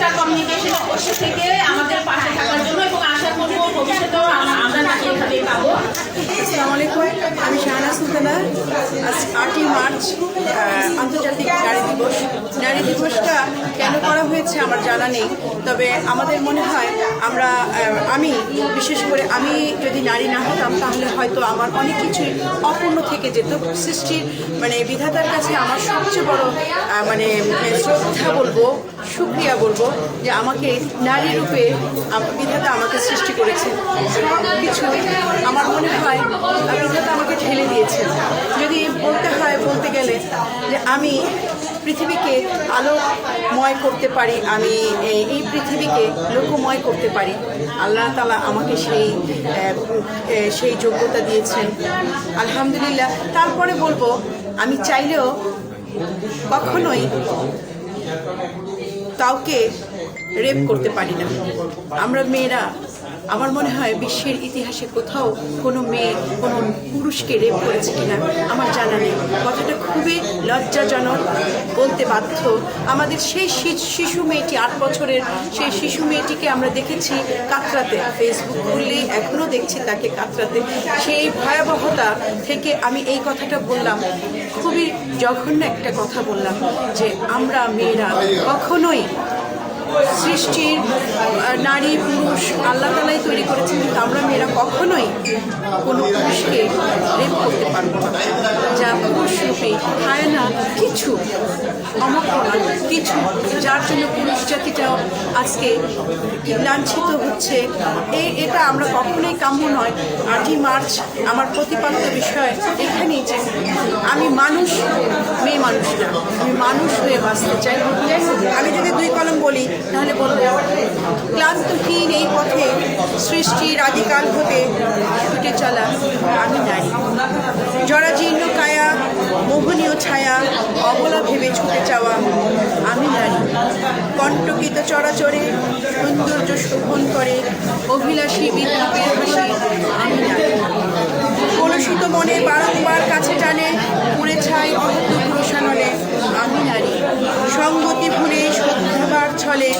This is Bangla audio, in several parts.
স্টার কমিউনিকেশন অবশ্যই থেকে আমাদের পাশে থাকার জন্য এবং আশা করব ভবিষ্যতেও আমরা তাকে এখানে পাবো। আসসালামু আলাইকুম। আমি শাহানা সুলতানা। আজ আটই মার্চ আহ, আন্তর্জাতিক নারী দিবস। নারী দিবসটা কেন করা হয়েছে আমার জানা নেই তবে আমাদের মনে হয় আমরা আমি বিশেষ করে আমি যদি নারী না হতাম তাহলে হয়তো আমার অনেক কিছুই অপূর্ণ থেকে যেত। সৃষ্টির মানে বিধাতার কাছে আমার সবচেয়ে বড় মানে শ্রদ্ধা বলব সুক্রিয়া বলব যে আমাকে নারী রূপে বিধাতা আমাকে সৃষ্টি করেছে কিছু আমার মনে হয় বিধাতা আমাকে ঠেলে দিয়েছে যদি বলতে বলতে গেলে যে আমি পৃথিবীকে আলোময় করতে পারি, আমি এই- পৃথিবীকে লোকময় করতে পারি। আল্লাহ তালা আমাকে সেই সেই যোগ্যতা দিয়েছেন। আলহামদুলিল্লাহ। তারপরে বলব, আমি চাইলেও কখনোই কাউকে রেপ করতে পারি না। আমরা মেয়েরা, আমার মনে হয় বিশ্বের ইতিহাসে কোথাও কোনো মেয়ে, কোনো পুরুষকে রেপ করেছে কিনা আমার জানা নেই। কথাটা খুবই লজ্জাজনক, বলতে বাধ্য। আমাদের সেই শিশু মেয়েটি, আট বছরের সেই শিশু মেয়েটিকে আমরা দেখেছি কাতরাতে। ফেসবুক খুললেই এখনও দেখছি তাকে কাতরাতে। সেই ভয়াবহতা থেকে আমি এই কথাটা বললাম। খুবই জঘন্য একটা কথা বললাম যে আমরা মেয়েরা কখনোই সৃষ্টির নারী, পুরুষ আল্লাহ তালাই তৈরি করেছেন, কিন্তু আমরা মেয়েরা কখনোই কোনো পুরুষকে রেপ করতে পারব না। যা পুরুষ রূপে খায় না, কিছু অমক্ষণা কিছু, যার জন্য পুরুষ জাতিটাও আজকে লাঞ্ছিত হচ্ছে। এই এটা আমরা কখনোই কাম্য নয়। আটই মার্চ আমার প্রতিপাদ্য বিষয় এখানেই যে আমি মানুষ মানুষ না আমি মানুষ হয়ে বাঁচতে চাই। আমি যদি দুই কলম বলি, তাহলে বলব ক্লান্তহীন এই পথে সৃষ্টির আদিকাল হতে ছুটে চলা আমি নারী। জরাজীর্ণ কায়া, মোহনীয় ছায়া, অবলা ভেবে ছুটে চাওয়া আমি নারী। কণ্টকিত চরাচরে সৌন্দর্য শোভন করে, অভিলাষী বিদ্যুতের কলুষিত মনে বারংবার কাছে টানে, পুড়ে ছাই অহত রোশানলে আমি নারী। সঙ্গতি ভুলে শ্রদ্ধাবার ছলে,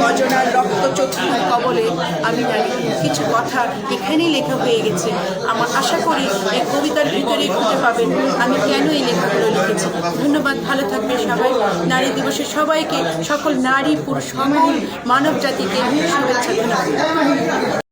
গজনার রক্ত চক্ষু কবলে আমি নারী। কিছু কথা এখানেই লেখা হয়ে গেছে। আমার আশা করি এই কবিতার ভিতরেই খুঁজে পাবেন। আমি কেন এই লেখাগুলো লিখেছি? ধন্যবাদ, ভালো থাকবে সবাই। নারী দিবসে সবাইকে, সকল নারী, পুরুষ সমগ্র মানব জাতিকে শুভেচ্ছা জানাই।